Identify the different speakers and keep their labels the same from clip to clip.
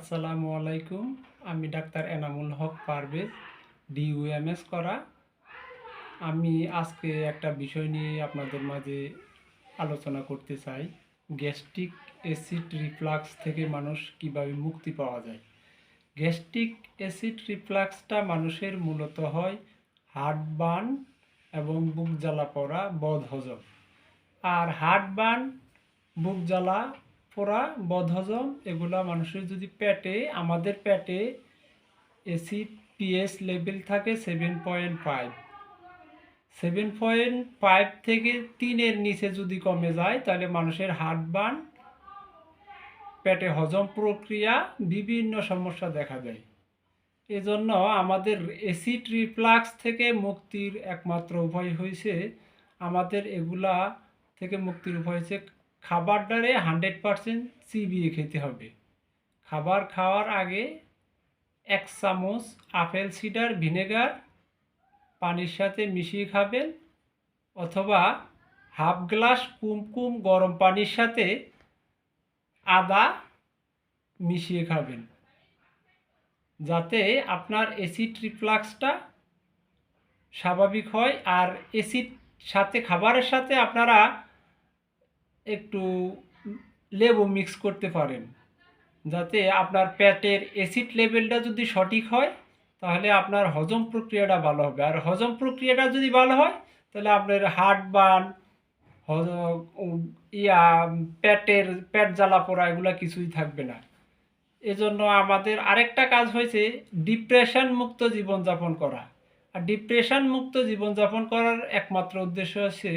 Speaker 1: আসসালামু আলাইকুম। আমি ডাক্তার এনামুল হক পারভেজ ডিইউএমএস করা। আমি আজকে একটা বিষয় নিয়ে আপনাদের মাঝে আলোচনা করতে চাই। গ্যাস্ট্রিক অ্যাসিড রিফ্লাক্স থেকে মানুষ কীভাবে মুক্তি পাওয়া যায়? গ্যাস্ট্রিক অ্যাসিড রিফ্লাক্সটা মানুষের মূলত হয় হার্ট বার্ন এবং বুক জ্বালা পড়া বদহজম। আর হার্ট বার্ন, বুক জ্বালা পোড়া, বদহজম, এগুলা মানুষের যদি পেটে, আমাদের পেটে এসিড পিএস লেভেল থাকে seven point five seven point five থেকে তিনের নিচে যদি কমে যায়, তাহলে মানুষের হার্ট বার্ন পেটে হজম প্রক্রিয়া, বিভিন্ন সমস্যা দেখা দেয়। এজন্য আমাদের অ্যাসিড রিফ্লাক্স থেকে মুক্তির একমাত্র উপায় হয়েছে আমাদের এগুলা থেকে মুক্তির উপায় হচ্ছে খাবার দ্বারে হান্ড্রেড পারসেন্ট চিবিয়ে খেতে হবে। খাবার খাওয়ার আগে এক চামচ আপেল সিডার ভিনেগার পানির সাথে মিশিয়ে খাবেন অথবা হাফ গ্লাস কুমকুম গরম পানির সাথে আদা মিশিয়ে খাবেন। যাতে আপনার অ্যাসিড রিফ্লাক্সটা স্বাভাবিক হয় আর অ্যাসিড সাথে খাবারের সাথে আপনারা একটু লেবু মিক্স করতে পারেন। যাতে আপনার পেটের অ্যাসিড লেভেলটা যদি সঠিক হয়, তাহলে আপনার হজম প্রক্রিয়াটা ভালো হবে। আর হজম প্রক্রিয়াটা যদি ভালো হয়, তাহলে আপনার হার্ট বার্ন ইয়া পেটের, পেট জ্বালা পোড়া এগুলো কিছুই থাকবে না। এজন্য আমাদের আরেকটা কাজ হয়েছে ডিপ্রেশন মুক্ত জীবনযাপন করা। আর ডিপ্রেশন মুক্ত জীবনযাপন করার একমাত্র উদ্দেশ্য হচ্ছে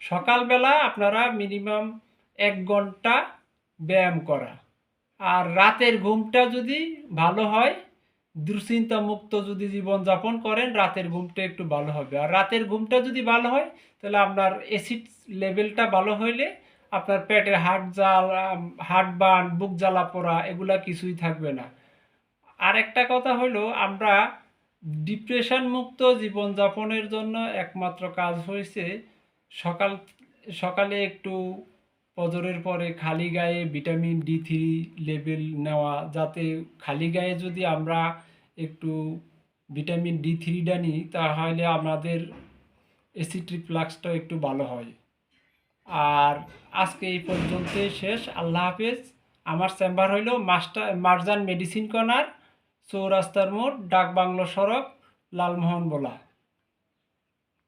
Speaker 1: সকালবেলা আপনারা মিনিমাম এক ঘণ্টা ব্যায়াম করা। আর রাতের ঘুমটা যদি ভালো হয় দুশ্চিন্তা মুক্ত যদি জীবনযাপন করেন, রাতের ঘুমটা একটু ভালো হবে। আর রাতের ঘুমটা যদি ভালো হয়, তাহলে আপনার অ্যাসিড লেভেলটা ভালো হইলে আপনার পেটের হার্ট জ্বালা হার্ট বান, বুক জ্বালা পোড়া এগুলা কিছুই থাকবে না। আর একটা কথা হলো আমরা ডিপ্রেশন মুক্ত জীবনযাপনের জন্য একমাত্র কাজ হয়েছে সকাল, সকালে একটু ফজরের পরে খালি গায়ে ভিটামিন ডি থ্রি লেভেল নেওয়া, যাতে খালি গায়ে যদি আমরা একটু ভিটামিন ডি থ্রিটা নিই, তাহলে আমাদের অ্যাসিড রিফ্লাক্সটা একটু ভালো হয়। আর আজকে এই পর্যন্তই শেষ। আল্লাহ হাফেজ। আমার চেম্বার হইল মাস্টার, মার্জান মেডিসিন কর্নার, চৌরাস্তার মোড় ডাক বাংলো সড়ক, লালমোহন বলা।